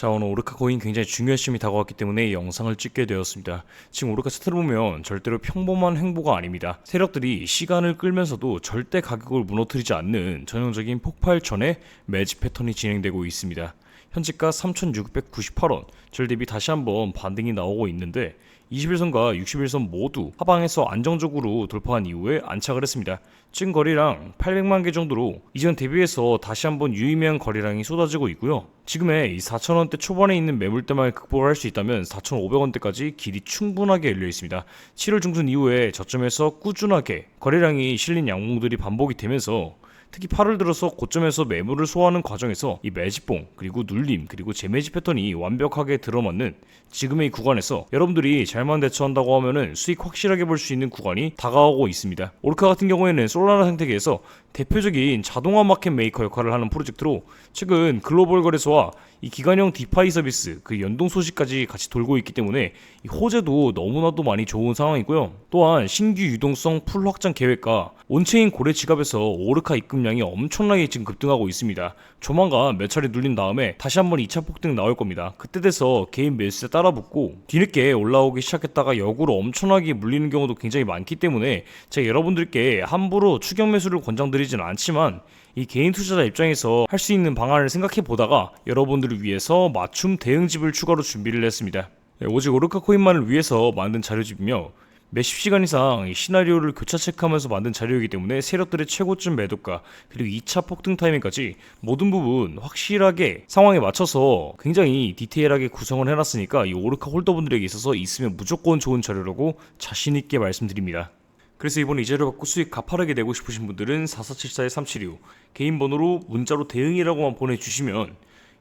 자 오늘 오르카 코인 굉장히 중요한 시점이 다가왔기 때문에 이 영상을 찍게 되었습니다. 지금 오르카 차트를 보면 절대로 평범한 행보가 아닙니다. 세력들이 시간을 끌면서도 절대 가격을 무너뜨리지 않는 전형적인 폭발 전의 매직 패턴이 진행되고 있습니다. 현재가 3,698원, 절 대비 다시 한번 반등이 나오고 있는데 21선과 61선 모두 하방에서 안정적으로 돌파한 이후에 안착을 했습니다. 지금 거래량 800만 개 정도로 이전 대비해서 다시 한번 유의미한 거래량이 쏟아지고 있고요. 지금의 이 4,000원대 초반에 있는 매물대만 극복을 할 수 있다면 4,500원대까지 길이 충분하게 열려 있습니다. 7월 중순 이후에 저점에서 꾸준하게 거래량이 실린 양봉들이 반복이 되면서 특히 8월 들어서 고점에서 매물을 소화하는 과정에서 이 매집봉 그리고 눌림 그리고 재매집 패턴이 완벽하게 들어맞는 지금의 이 구간에서 여러분들이 잘만 대처한다고 하면은 수익 확실하게 볼 수 있는 구간이 다가오고 있습니다. 오르카 같은 경우에는 솔라나 생태계에서 대표적인 자동화 마켓 메이커 역할을 하는 프로젝트로 최근 글로벌 거래소와 이 기관형 디파이 서비스 그 연동 소식까지 같이 돌고 있기 때문에 이 호재도 너무나도 많이 좋은 상황이고요. 또한 신규 유동성 풀 확장 계획과 온체인 고래 지갑에서 오르카 입금 량이 엄청나게 지금 급등하고 있습니다. 조만간 몇 차례 눌린 다음에 다시 한번 2차 폭등 나올 겁니다. 그때 돼서 개인 매수세 따라 붙고 뒤늦게 올라오기 시작했다가 역으로 엄청나게 물리는 경우도 굉장히 많기 때문에 제가 여러분들께 함부로 추격 매수를 권장드리지는 않지만 이 개인 투자자 입장에서 할 수 있는 방안을 생각해 보다가 여러분들을 위해서 맞춤 대응집을 추가로 준비를 했습니다. 네, 오직 오르카 코인만을 위해서 만든 자료집이며 몇십 시간 이상 이 시나리오를 교차 체크하면서 만든 자료이기 때문에 세력들의 최고점 매도가 그리고 2차 폭등 타이밍까지 모든 부분 확실하게 상황에 맞춰서 굉장히 디테일하게 구성을 해놨으니까 이 오르카 홀더분들에게 있어서 있으면 무조건 좋은 자료라고 자신 있게 말씀드립니다. 그래서 이번에 이 자료 받고 수익 가파르게 내고 싶으신 분들은 4474-376 개인 번호로 문자로 대응이라고만 보내주시면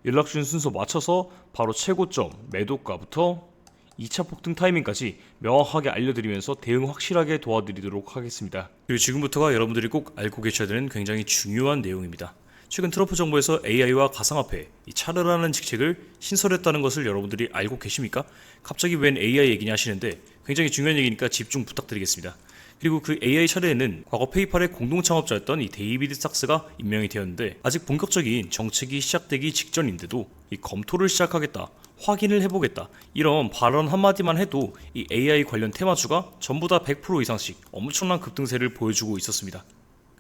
연락 주신 순서 맞춰서 바로 최고점 매도가부터 2차 폭등 타이밍까지 명확하게 알려드리면서 대응 확실하게 도와드리도록 하겠습니다. 그리고 지금부터가 여러분들이 꼭 알고 계셔야 되는 굉장히 중요한 내용입니다. 최근 트럼프 정부에서 AI와 가상화폐, 이 차르라는 직책을 신설했다는 것을 여러분들이 알고 계십니까? 갑자기 웬 AI 얘기냐 하시는데 굉장히 중요한 얘기니까 집중 부탁드리겠습니다. 그리고 그 AI 차례에는 과거 페이팔의 공동 창업자였던 이 데이비드 삭스가 임명이 되었는데 아직 본격적인 정책이 시작되기 직전인데도 이 검토를 시작하겠다. 확인을 해보겠다. 이런 발언 한마디만 해도 이 AI 관련 테마주가 전부 다 100% 이상씩 엄청난 급등세를 보여주고 있었습니다.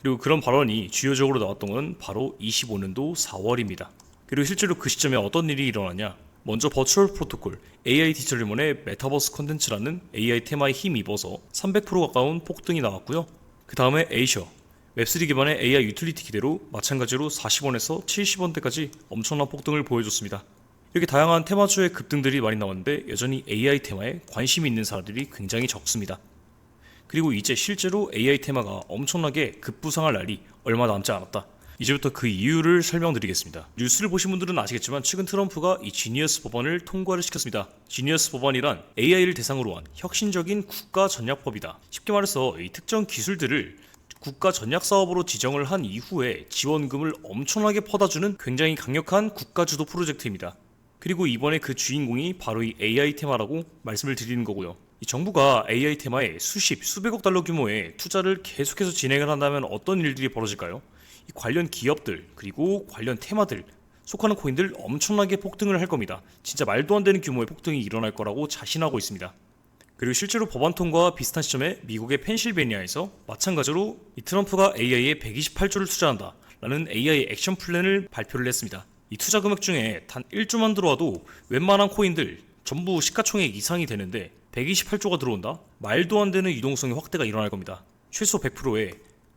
그리고 그런 발언이 주요적으로 나왔던 건 바로 25년도 4월입니다. 그리고 실제로 그 시점에 어떤 일이 일어나냐? 먼저 버추얼 프로토콜 AI 디지털 리몬의 메타버스 컨텐츠라는 AI 테마에 힘입어서 300% 가까운 폭등이 나왔고요. 그 다음에 에이셔 웹3 기반의 AI 유틸리티 기대로 마찬가지로 40원에서 70원대까지 엄청난 폭등을 보여줬습니다. 이렇게 다양한 테마주의 급등들이 많이 나왔는데 여전히 AI 테마에 관심이 있는 사람들이 굉장히 적습니다. 그리고 이제 실제로 AI 테마가 엄청나게 급부상할 날이 얼마 남지 않았다. 이제부터 그 이유를 설명드리겠습니다. 뉴스를 보신 분들은 아시겠지만 최근 트럼프가 이 지니어스 법안을 통과를 시켰습니다. 지니어스 법안이란 AI를 대상으로 한 혁신적인 국가 전략법이다. 쉽게 말해서 이 특정 기술들을 국가 전략 사업으로 지정을 한 이후에 지원금을 엄청나게 퍼다주는 굉장히 강력한 국가 주도 프로젝트입니다. 그리고 이번에 그 주인공이 바로 이 AI 테마라고 말씀을 드리는 거고요. 이 정부가 AI 테마에 수십, 수백억 달러 규모의 투자를 계속해서 진행을 한다면 어떤 일들이 벌어질까요? 이 관련 기업들 그리고 관련 테마들 속하는 코인들 엄청나게 폭등을 할 겁니다. 진짜 말도 안 되는 규모의 폭등이 일어날 거라고 자신하고 있습니다. 그리고 실제로 법안 통과와 비슷한 시점에 미국의 펜실베니아에서 마찬가지로 이 트럼프가 AI에 128조를 투자한다 라는 AI 액션 플랜을 발표를 했습니다. 이 투자 금액 중에 단 1조만 들어와도 웬만한 코인들 전부 시가총액 이상이 되는데 128조가 들어온다? 말도 안 되는 유동성의 확대가 일어날 겁니다. 최소 100%에